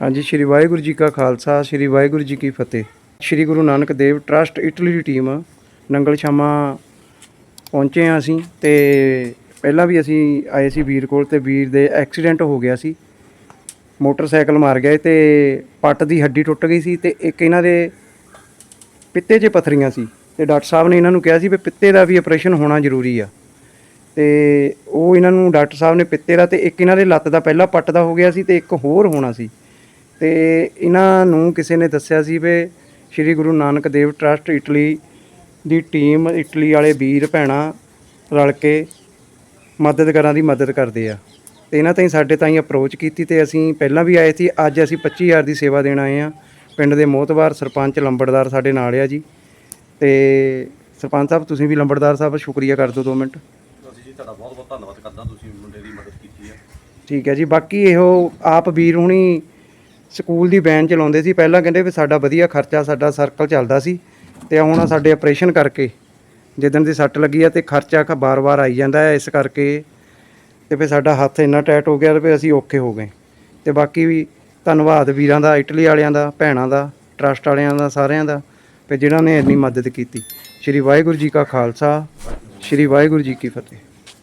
ਹਾਂਜੀ, ਸ਼੍ਰੀ ਵਾਹਿਗੁਰੂ ਜੀ ਕਾ ਖਾਲਸਾ, ਸ਼੍ਰੀ ਵਾਹਿਗੁਰੂ ਜੀ ਕੀ ਫਤਿਹ। ਸ਼੍ਰੀ ਗੁਰੂ ਨਾਨਕ ਦੇਵ ਟਰਸਟ ਇਟਲੀ ਦੀ ਟੀਮ ਨੰਗਲ ਸ਼ਾਮਾ ਪਹੁੰਚੇ ਹਾਂ ਅਸੀਂ ਤੇ ਪਹਿਲਾਂ ਵੀ ਅਸੀਂ ਆਏ ਸੀ ਵੀਰ ਕੋਲ ਤੇ ਵੀਰ ਦੇ ਐਕਸੀਡੈਂਟ ਹੋ ਗਿਆ ਸੀ। ਮੋਟਰਸਾਈਕਲ ਮਾਰ ਗਏ ਤੇ ਪੱਟ ਦੀ ਹੱਡੀ ਟੁੱਟ ਗਈ ਸੀ ਤੇ ਇੱਕ ਇਹਨਾਂ ਦੇ ਪਿੱਤੇ 'ਚ ਪਥਰੀਆਂ ਸੀ ਤੇ ਡਾਕਟਰ ਸਾਹਿਬ ਨੇ ਇਹਨਾਂ ਨੂੰ ਕਿਹਾ ਸੀ ਵੀ ਪਿੱਤੇ ਦਾ ਵੀ ਆਪਰੇਸ਼ਨ ਹੋਣਾ ਜ਼ਰੂਰੀ ਆ। ਤੇ ਉਹ ਇਹਨਾਂ ਨੂੰ ਡਾਕਟਰ ਸਾਹਿਬ ਨੇ ਪਿੱਤੇ ਦਾ ਤੇ ਇੱਕ ਇਹਨਾਂ ਦੇ ਲੱਤ ਦਾ ਪਹਿਲਾ ਪੱਟ ਦਾ ਹੋ ਗਿਆ ਸੀ ਤੇ ਇੱਕ ਹੋਰ ਹੋਣਾ ਸੀ। ਤੇ ਇਹਨਾਂ ਨੂੰ ਕਿਸੇ ਨੇ ਦੱਸਿਆ ਸੀ ਵੀ ਸ਼੍ਰੀ ਗੁਰੂ ਨਾਨਕ ਦੇਵ ਟਰਸਟ ਇਟਲੀ ਦੀ ਟੀਮ ਇਟਲੀ ਵਾਲੇ ਵੀਰ ਭੈਣਾਂ ਰਲ ਕੇ ਮਦਦ ਕਰਾਂ ਦੀ ਮਦਦ ਕਰਦੇ ਆ। ਤੇ ਇਹਨਾਂ ਤਾਈਂ ਸਾਡੇ ਤਾਈਂ ਅਪਰੋਚ ਕੀਤੀ ਤੇ ਅਸੀਂ ਪਹਿਲਾਂ ਵੀ ਆਏ ਸੀ ਅੱਜ ਅਸੀਂ 25000 ਦੀ ਸੇਵਾ ਦੇਣ ਆਏ ਆ। ਪਿੰਡ ਦੇ ਮੋਹਤਵਾਰ ਸਰਪੰਚ ਲੰਬੜਦਾਰ ਸਾਡੇ ਨਾਲ ਆ ਜੀ। ਤੇ ਸਰਪੰਚ ਸਾਹਿਬ ਤੁਸੀਂ ਵੀ ਲੰਬੜਦਾਰ ਸਾਹਿਬ ਸ਼ੁਕਰੀਆ ਕਰ ਦਿਓ 2 ਮਿੰਟ। ਅਸੀਂ ਜੀ ਤੁਹਾਡਾ ਬਹੁਤ ਬਹੁਤ ਧੰਨਵਾਦ ਕਰਦਾ ਤੁਸੀਂ ਮੁੰਡੇ ਦੀ ਮਦਦ ਕੀਤੀ ਹੈ ਠੀਕ ਹੈ ਜੀ ਬਾਕੀ ਇਹੋ ਆਪ ਵੀਰ ਹੁਣੀ ਸਕੂਲ ਦੀ ਵੈਨ ਚਲਾਉਂਦੇ ਸੀ। ਪਹਿਲਾਂ ਕਹਿੰਦੇ ਵੀ ਸਾਡਾ ਵਧੀਆ ਖਰਚਾ, ਸਾਡਾ ਸਰਕਲ ਚੱਲਦਾ ਸੀ ਤੇ ਹੁਣ ਸਾਡੇ ਆਪਰੇਸ਼ਨ ਕਰਕੇ ਜਿੱਦਣ ਦੀ ਸੱਟ ਲੱਗੀ ਆ ਤੇ ਖਰਚਾ ਕ ਬਾਰ-ਬਾਰ ਆਈ ਜਾਂਦਾ ਹੈ। ਇਸ ਕਰਕੇ ਤੇ ਫਿਰ ਸਾਡਾ ਹੱਥ ਇੰਨਾ ਟਾਈਟ ਹੋ ਗਿਆ ਤੇ ਅਸੀਂ ਔਖੇ ਹੋ ਗਏ। ਤੇ ਬਾਕੀ ਵੀ ਧੰਨਵਾਦ ਵੀਰਾਂ ਦਾ, ਇਟਲੀ ਵਾਲਿਆਂ ਦਾ, ਭੈਣਾਂ ਦਾ ਟਰਸਟ ਵਾਲਿਆਂ ਦਾ, ਸਾਰਿਆਂ ਦਾ ਤੇ ਜਿਨ੍ਹਾਂ ਨੇ ਇੰਨੀ ਮਦਦ ਕੀਤੀ। ਸ਼੍ਰੀ ਵਾਹਿਗੁਰੂ ਜੀ ਕਾ ਖਾਲਸਾ, ਸ਼੍ਰੀ ਵਾਹਿਗੁਰੂ ਜੀ ਕੀ ਫਤਿਹ।